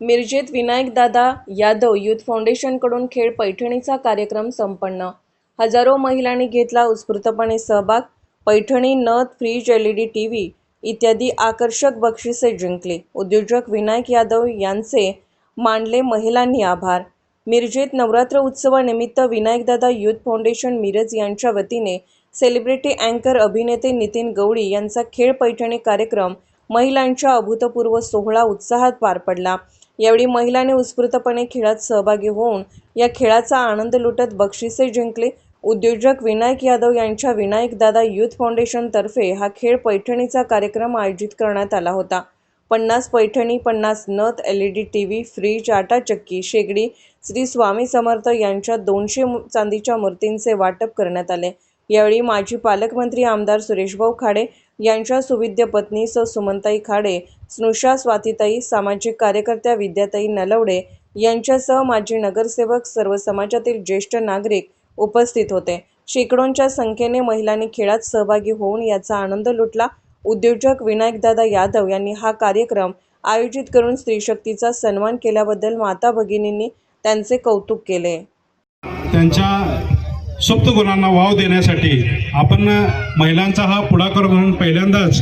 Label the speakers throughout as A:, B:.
A: मिरजेत Vinayakdada Yadav youth फाउंडेशनकडून खेळ पैठणीचा कार्यक्रम संपन्न. हजारो महिलांनी घेतला उत्स्फूर्तपणे सहभाग. पैठणी नथ fridge L E D T V इत्यादी आकर्षक बक्षिसे जिंकले. उद्योजक विनायक यादव यांचे मानले महिलांनी आभार. मिरजेत नवरात्र उत्सवानिमित्त विनायकदादा युथ फाउंडेशन मिरज यांच्या वतीने सेलिब्रिटी अँकर अभिनेते नितीन गवळी यांचा खेळ पैठणी कार्यक्रम महिलांच्या अभूतपूर्व सोहळा उत्साहात पार पडला. यावेळी महिलांनी उत्स्फूर्तपणे खेळात सहभागी होऊन या खेळाचा आनंद लुटत बक्षिसे जिंकले. उद्योजक विनायक यादव यांच्या विनायकदादा युथ फाउंडेशनतर्फे हा खेळ पैठणीचा कार्यक्रम आयोजित करण्यात आला होता. पन्नास पैठणी पन्नास नथ L E D T V fridge आटा चक्की शेगडी श्री स्वामी समर्थ यांच्या दोनशे चांदीच्या मूर्तींचे वाटप करण्यात आले. यावेळी माजी पालकमंत्री आमदार सुरेशभाऊ खाडे यांच्या सुविद्य पत्नी स सुमनताई खाडे स्नुषा स्वातीताई सामाजिक कार्यकर्त्या विद्याताई नलवडे यांच्यासह माजी नगरसेवक सर्व समाजातील ज्येष्ठ नागरिक उपस्थित होते. शेकडोंच्या संख्येने महिलांनी खेळात सहभागी होऊन याचा आनंद लुटला. उद्योजक विनायकदादा यादव यांनी हा कार्यक्रम आयोजित करून स्त्रीशक्तीचा सन्मान केल्याबद्दल माता भगिनींनी त्यांचे कौतुक केले.
B: त्यांच्या सुप्त गुणांना वाव देण्यासाठी आपण महिलांचा हा पुढाकार म्हणून पहिल्यांदाच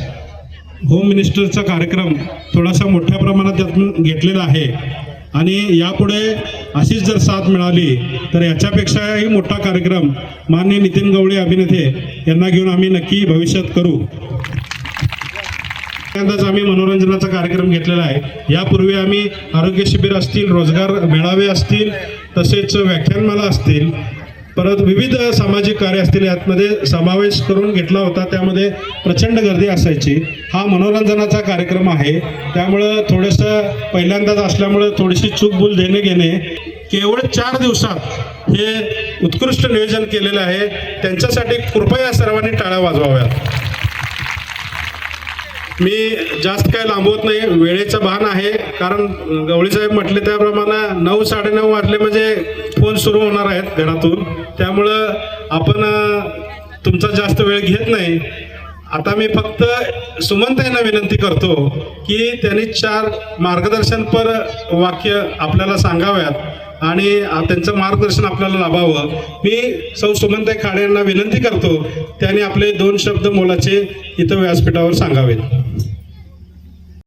B: होम मिनिस्टरचा कार्यक्रम थोडासा मोठ्या प्रमाणात त्यातून घेतलेला आहे. आणि यापुढे अशीच जर साथ मिळाली तर याच्यापेक्षाही मोठा कार्यक्रम माननीय नितीन गवळी अभिनेते यांना घेऊन आम्ही नक्की भविष्यात करू. पहिल्यांदाच आम्ही मनोरंजनाचा कार्यक्रम घेतलेला आहे. यापूर्वी आम्ही आरोग्य शिबिर असतील रोजगार मेळावे असतील तसेच व्याख्यानमाला असतील परत विविध सामाजिक कार्य असतील यातमध्ये समावेश करून घेतला होता. त्यामध्ये प्रचंड गर्दी असायची. हा मनोरंजनाचा कार्यक्रम आहे. त्यामुळं थोडंसं पहिल्यांदाच असल्यामुळं थोडीशी चूकभूल देणे घेणे. केवळ चार दिवसात हे उत्कृष्ट नियोजन केलेलं आहे. त्यांच्यासाठी कृपया सर्वांनी टाळ्या वाजवाव्यात. मी जास्त काय लांबवत नाही. वेळेचं भान आहे. कारण गवळी साहेब म्हटले त्याप्रमाणे नऊ साडेनऊ वाजले म्हणजे फोन सुरू होणार आहेत घरातून. त्यामुळं आपण तुमचा जास्त वेळ घेत नाही. आता मी फक्त सुमंत यांना विनंती करतो की त्यांनी चार मार्गदर्शनपर वाक्य आपल्याला सांगाव्यात. आणि त्यांचं मार्गदर्शन आपल्याला लाभावं. मी सौ सुमनताई खाडे यांना विनंती करतो त्यांनी आपले दोन शब्द मोलाचे इथं व्यासपीठावर सांगावेत.